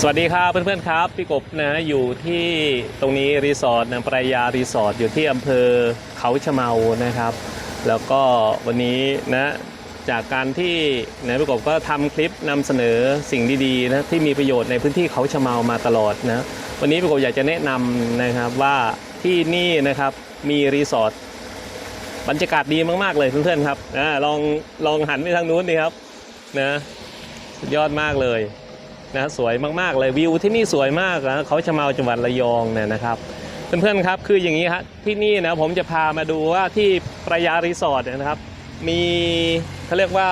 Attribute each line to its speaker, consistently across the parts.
Speaker 1: สวัสดีครับเพื่อนๆครับพี่กบนะอยู่ที่ตรงนี้รีสอร์ทนางปรายารีสอร์ทอยู่ที่อำเภอเขาชะเมานะครับ แล้วก็วันนี้นะจากการที่นะพี่กบก็ทำคลิปนำเสนอสิ่งดีๆนะที่มีประโยชน์ในพื้นที่เขาชะเมามาตลอดนะวันนี้พี่กบอยากจะแนะนำนะครับว่าที่นี่นะครับมีรีสอร์ทบรรยากาศดีมากๆเลยเพื่อนๆครับอ่าลองลองหันไปทางนู้นดีครับนะสุดยอดมากเลย นะสวยมากๆเลยวิวที่นี่สวยมากนะเขาชะเมาจังหวัดระยองเนี่ยนะครับเพื่อนๆครับคืออย่างนี้ครับที่นี่นะผมจะพามาดูว่าที่ประยารีสอร์ทนะครับ มีเขาเรียกว่า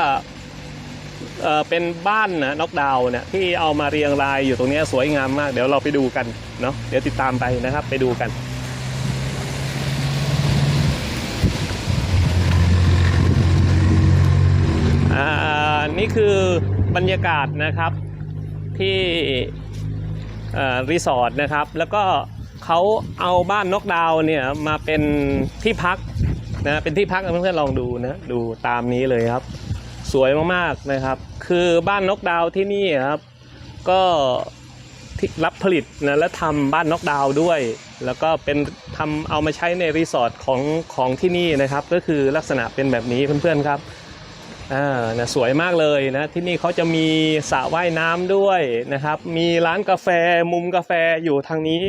Speaker 1: เอ่อเป็นบ้านนะน็อกดาวน์เนี่ยที่เอามาเรียงรายอยู่ตรงนี้สวยงามมาก เดี๋ยวเราไปดูกันเนาะเดี๋ยวติดตามไปนะครับไปดูกันอ่านี่คือบรรยากาศนะครับ ที่รีสอร์ทนะครับ แล้วก็เขาเอาบ้านนกดาวเนี่ยมาเป็นที่พักนะเป็นที่พักเพื่อนๆลองดูนะดูตามนี้เลยครับ สวยมากๆนะครับ คือบ้านนกดาวที่นี่ครับ ก็รับผลิตนะและทำบ้านนกดาวด้วย แล้วก็เป็นทำเอามาใช้ในรีสอร์ทของของที่นี่นะครับ ก็คือลักษณะเป็นแบบนี้เพื่อนๆครับ อ่านะสวยมากเลยนะที่นี่เขาจะมีสระว่ายน้ำด้วยนะครับ มีร้านกาแฟมุมกาแฟอยู่ทางนี้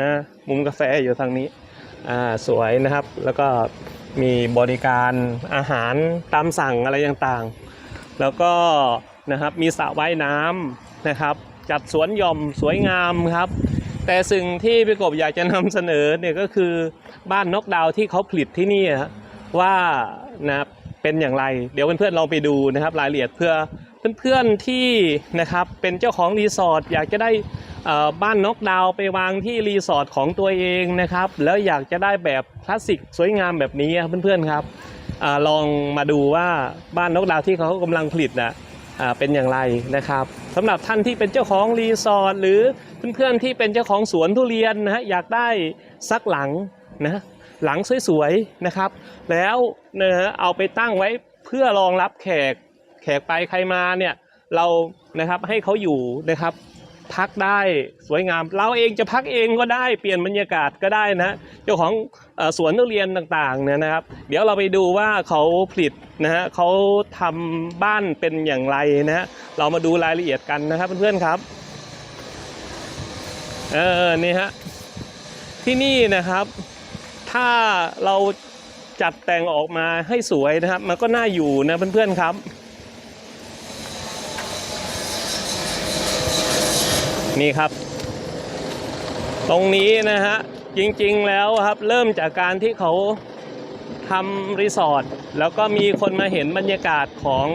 Speaker 1: นะมุมกาแฟอยู่ทางนี้อ่าสวยนะครับแล้วก็มีบริการอาหารตามสั่งอะไรต่างๆ แล้วก็นะครับมีสระว่ายน้ำนะครับ จัดสวนหย่อมสวยงามครับ แต่สิ่งที่พี่กบอยากจะนำเสนอเนี่ยก็คือบ้านนกดาวที่เขาผลิตที่นี่ว่านะครับ เป็นอย่างไร เดี๋ยวเพื่อนๆลองไปดูนะครับรายละเอียดเพื่อเพื่อนๆที่นะครับเป็นเจ้าของรีสอร์ทอยากจะได้อ่อบ้านนกดาวไปวางที่รีสอร์ทของตัวเองนะครับ แล้วอยากจะได้แบบคลาสสิกสวยงามแบบนี้ครับเพื่อนๆครับอาลองมาดูว่าบ้านนกดาวที่เขากำลังผลิตนะอ่าเป็นอย่างไรนะครับสำหรับท่านที่เป็นเจ้าของรีสอร์ทหรือเพื่อนๆที่เป็นเจ้าของสวนทุเรียนนะฮะอยากได้สักหลังนะ หลังสวยๆนะครับ แล้วเนะเอาไปตั้งไว้เพื่อรองรับแขกแขกไปใครมาเนี่ยเรานะครับให้เขาอยู่นะครับพักได้สวยงาม เราเองจะพักเองก็ได้เปลี่ยนบรรยากาศก็ได้นะเจ้าของอสวนทุเรียนต่างๆเนี่ยนะครับ เดี๋ยวเราไปดูว่าเขาผลิตนะฮะเขาทำบ้านเป็นอย่างไรนะฮะเรามาดูรายละเอียดกันนะครับเพื่อนๆครับเออนี่ฮะที่นี่นะครับ ถ้าเราจัดแต่งออกมาให้สวยนะครับ มันก็น่าอยู่นะเพื่อนๆครับ นี่ครับ ตรงนี้นะฮะจริงๆแล้วครับเริ่มจากการที่เขาทำรีสอร์ทแล้วก็มีคนมาเห็นบรรยากาศของ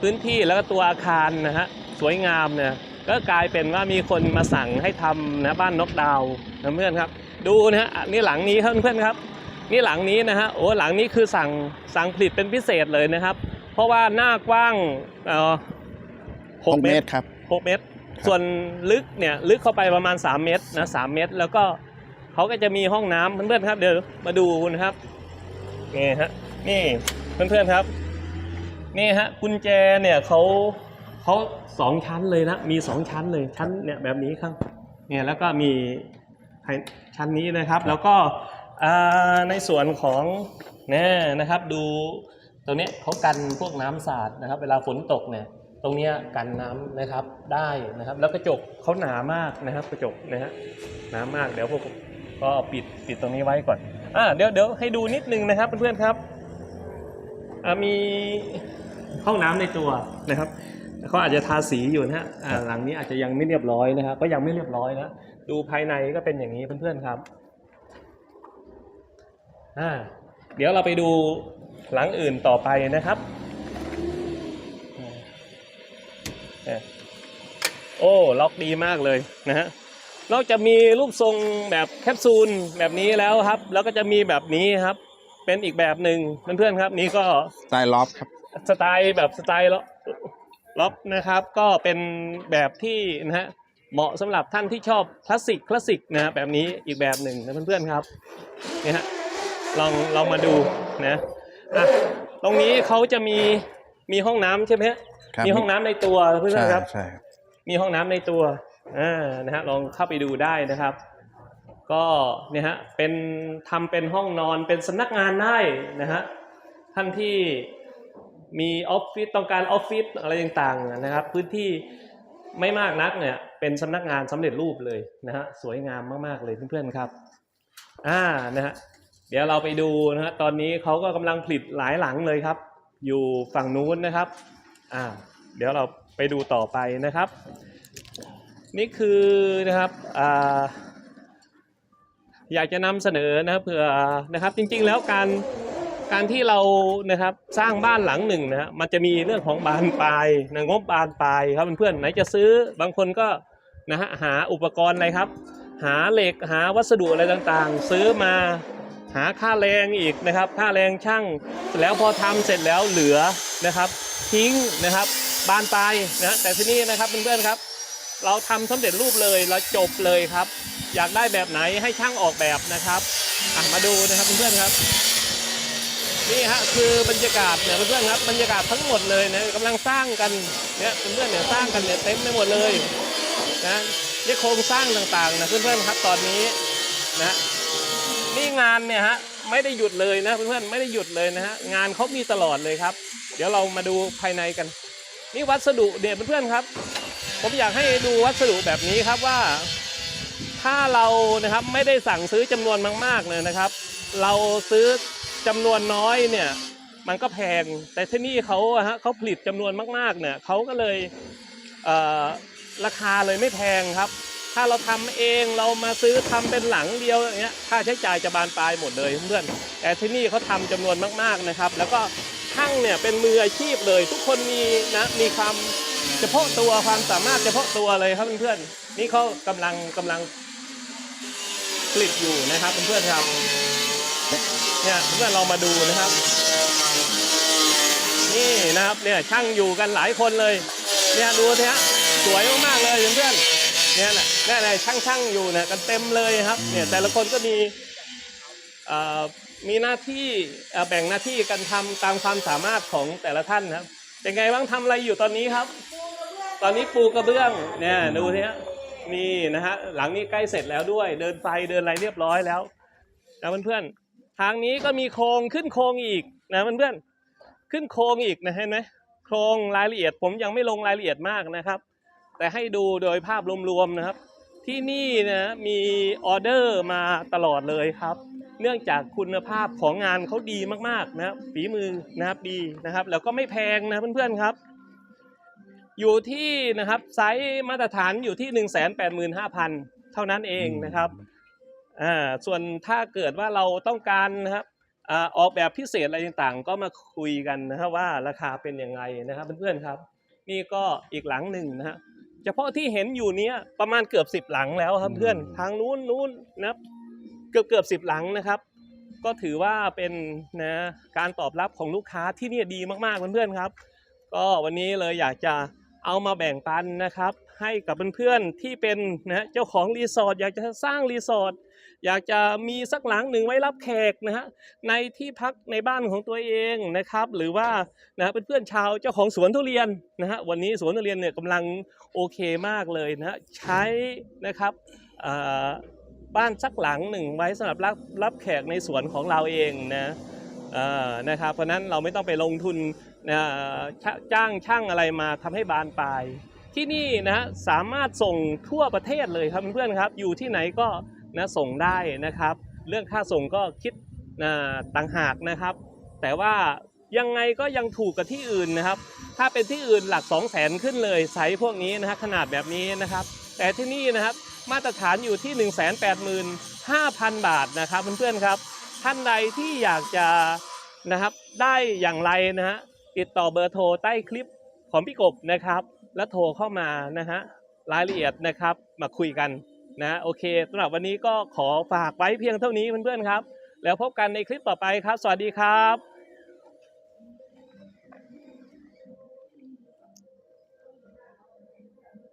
Speaker 1: พื้นที่แล้วก็ตัวอาคารนะฮะสวยงามเนี่ยก็กลายเป็นว่ามีคนมาสั่งให้ทำนะบ้านนกดาวนะเพื่อนครับ ดูนะฮะอันนี่หลังนี้ครับเพื่อนๆครับ นี่หลังนี้นะฮะโอ้หลังนี้คือสั่งสั่งผลิตเป็นพิเศษเลยนะครับ เพราะว่าหน้ากว้างเอ่อหก
Speaker 2: 6
Speaker 1: เม
Speaker 2: เม
Speaker 1: ต
Speaker 2: ต
Speaker 1: ร
Speaker 2: รครับ
Speaker 1: 6เมตร ส่วนลึกเนี่ยลึกเข้าไปประมาณ 3 เมตรนะ3เมตร แล้วก็เขาก็จะมีห้องน้ำเพื่อนๆครับ เดี๋ยวมาดูนะครับนี่ฮะนี่เพื่อนๆครับนี่ฮะกุญแจเนี่ยเขาเขาสองชั้นเลยนะมีสองชั้นเลยชั้นเนี่ยแบบนี้ครับเนี่ยแล้วก็มี ชั้นนี้นะครับ แล้วก็อ่าในส่วนของเนี่ยนะครับดูตรงเนี้ยเขากันพวกน้ำสาดนะครับ เวลาฝนตกเนี่ยตรงเนี้ยกันน้ำนะครับได้นะครับ แล้วกระจกเขาหนามากนะครับ กระจกนะฮะหนามากเดี๋ยวพวกผมก็ปิดปิดตรงนี้ไว้ก่อนอ่าเดี๋ยวเดี๋ยวให้ดูนิดนึงนะครับเพื่อนๆครับอ่ามีห้องน้ำในตัวนะครับ เขาอาจจะทาสีอยู่นะฮะอ่าหลังนี้อาจจะยังไม่เรียบร้อยนะครับ ก็ยังไม่เรียบร้อยนะ ดูภายในก็เป็นอย่างนี้เพื่อนๆครับอ่าเดี๋ยวเราไปดูหลังอื่นต่อไปนะครับเนี่ยโอ้ล็อกดีมากเลยนะฮะนอกจากมีรูปทรงแบบแคปซูลแบบนี้แล้วครับ แล้วก็จะมีแบบนี้ครับ เป็นอีกแบบหนึ่งเพื่อนๆครับ นี่ก็
Speaker 2: สไตล์ล็อฟครับ
Speaker 1: สไตล์แบบสไตล์ ล็อกล็อกนะครับก็เป็นแบบที่นะฮะเหมาะสำหรับท่านที่ชอบคลาสสิกคลาสสิกนะฮะแบบนี้อีกแบบหนึ่งนะเพื่อนๆครับเนี่ยฮะลองลองมาดูนะอะตรงนี้เขาจะมีมีห้องน้ำใช่ไหมฮะ
Speaker 2: ครับ
Speaker 1: มีห้องน้ำในตัวเพื่อน
Speaker 2: ใช่
Speaker 1: ๆครับ
Speaker 2: ใช่ครับ
Speaker 1: มีห้องน้ำในตัวอ่านะฮะลองเข้าไปดูได้นะครับ ก็เนี่ยฮะเป็นทำเป็นห้องนอนเป็นสำนักงานได้นะฮะท่านที่ มีออฟฟิศต้องการออฟฟิศอะไรต่างๆนะครับ พื้นที่ไม่มากนักเนี่ยเป็นสำนักงานสำเร็จรูปเลยนะฮะสวยงามมากๆเลยเพื่อนๆครับอ่านะฮะเดี๋ยวเราไปดูนะฮะตอนนี้เขาก็กำลังผลิตหลายหลังเลยครับ อยู่ฝั่งนู้นนะครับอ่าเดี๋ยวเราไปดูต่อไปนะครับ นี่คือนะครับอ่าอยากจะนำเสนอนะครับเผื่อนะครับจริงๆแล้วการ การที่เรานะครับสร้างบ้านหลังหนึ่งนะฮะมันจะมีเรื่องของบานปลายนะงบบานปลายครับเพื่อนๆไหนจะซื้อบางคนก็นะฮะหาอุปกรณ์อะไรครับ หาเหล็กหาวัสดุอะไรต่างๆ ซื้อมาหาค่าแรงอีกนะครับ ค่าแรงช่างแล้วพอทำเสร็จแล้วเหลือนะครับ ทิ้งนะครับ บานปลายนะแต่ที่นี่นะครับเพื่อนๆครับ เราทำสำเร็จรูปเลยเราจบเลยครับ อยากได้แบบไหนให้ช่างออกแบบนะครับมาดูนะครับเพื่อนๆครับ นี่ฮะคือบรรยากาศเนี่ยเพื่อนๆครับบรรยากาศทั้งหมดเลยนะกำลังสร้างกันเนี่ยเพื่อนๆเนี่ยสร้างกันเนี่ยเต็มไปหมดเลยนะนี่โครงสร้างต่างๆนะเพื่อนๆครับตอนนี้นะนี่งานเนี่ยฮะไม่ได้หยุดเลยนะเพื่อนๆไม่ได้หยุดเลยนะฮะงานเขามีตลอดเลยครับ เดี๋ยวเรามาดูภายในกัน นี่วัสดุเด็ดเพื่อนๆครับ ผมอยากให้ดูวัสดุแบบนี้ครับว่า ถ้าเรานะครับไม่ได้สั่งซื้อจำนวนมากๆเลยนะครับ เราซื้อ จำนวนน้อยเนี่ย มันก็แพง แต่ที่นี่เขาอะฮะเขาผลิตจำนวนมากๆเนี่ยเขาก็เลยเราคาเลยไม่แพงครับ ถ้าเราทำเองเรามาซื้อทำเป็นหลังเดียวอย่างเงี้ยค่าใช้จ่ายจะบานปลายหมดเลยเพื่อนแต่ที่นี่เขาทำจำนวนมากๆนะครับ แล้วก็ช่างเนี่ยเป็นมืออาชีพเลย ทุกคนมีนะมีความเฉพาะตัวความสามารถเฉพาะตัวเลยครับเพื่อนๆนี่เขากำลังกำลังผลิตอยู่นะครับเพื่อนๆครับ เนี่ยเพื่อนเรามาดูนะครับ นี่นะครับเนี่ยช่างอยู่กันหลายคนเลย เนี่ยดูสิฮะสวยมากๆเลยเพื่อนๆเนี่ยนะเนี่ยนะช่างๆอยู่เนี่ยกันเต็มเลยครับ เนี่ยแต่ละคนก็มีมีหน้าที่แบ่งหน้าที่กันทำตามความสามารถของแต่ละท่านครับ เป็นไงบ้างทำอะไรอยู่ตอนนี้ครับ ตอนนี้ปูกระเบื้องเนี่ยดูสิฮะนี่นะฮะหลังนี้ใกล้เสร็จแล้วด้วย เดินไฟเดินอะไรเรียบร้อยแล้วนะเพื่อนๆ ทางนี้ก็มีโครงขึ้นโครงอีกนะเพื่อนๆขึ้นโครงอีกนะเห็นไหมโครงรายละเอียด ผมยังไม่ลงรายละเอียดมากนะครับ แต่ให้ดูโดยภาพรวมๆนะครับ ที่นี่นะมีออเดอร์มาตลอดเลยครับ เนื่องจากคุณภาพของงานเขาดีมากๆนะครับฝีมือนะครับดีนะครับ แล้วก็ไม่แพงนะเพื่อนๆครับอยู่ที่นะครับไซส์มาตรฐานอยู่ที่ 185,000 เท่านั้นเองนะครับ อ่าส่วนถ้าเกิดว่าเราต้องการนะครับอ่าออกแบบพิเศษอะไรต่างๆ ก็มาคุยกันนะครับว่าราคาเป็นยังไงนะครับเพื่อนๆครับ นี่ก็อีกหลังหนึ่งนะฮะเฉพาะที่เห็นอยู่เนี้ยประมาณเกือบสิบหลังแล้วครับเพื่อนทางนู้นนู้นนะครับเกือบเกือบสิบหลังนะครับ ก็ถือว่าเป็นนะการตอบรับของลูกค้าที่นี่ดีมากๆเพื่อนๆครับ ก็วันนี้เลยอยากจะเอามาแบ่งปันนะครับ ให้กับเพื่อนๆที่เป็นนะเจ้าของรีสอร์ทอยากจะสร้างรีสอร์ทอยากจะมีสักหลังหนึ่งไว้รับแขกนะฮะในที่พักในบ้านของตัวเองนะครับ หรือว่านะเพื่อนๆชาวเจ้าของสวนทุเรียนนะฮะวันนี้สวนทุเรียนเนี่ยกำลังโอเคมากเลยนะฮะใช้นะครับบ้านสักหลังหนึ่งไว้สำหรับรับรับแขกในสวนของเราเองนะนะครับเพราะนั้นเราไม่ต้องไปลงทุนจ้างช่างอะไรมาทำให้บานปลาย ที่นี่นะฮะสามารถส่งทั่วประเทศเลยครับเพื่อนๆครับอยู่ที่ไหนก็นะส่งได้นะครับ เรื่องค่าส่งก็คิดนะต่างหากนะครับ แต่ว่ายังไงก็ยังถูกกับที่อื่นนะครับ ถ้าเป็นที่อื่นหลัก 2 0 0แสนขึ้นเลยไซส์พวกนี้นะฮะขนาดแบบนี้นะครับ แต่ที่นี่นะครับมาตรฐานอยู่ที่ 1 8 5 0 0 0 บาทนะครับเพื่อนๆครับ ท่านใดที่อยากจะนะครับได้อย่างไรนะฮะติดต่อเบอร์โทรใต้คลิปของพี่กบนะครับ แล้วโทรเข้ามานะฮะรายละเอียดนะครับมาคุยกันนะโอเคสำหรับวันนี้ก็ขอฝากไว้เพียงเท่านี้เพื่อนๆครับ แล้วพบกันในคลิปต่อไปครับ สวัสดีครับ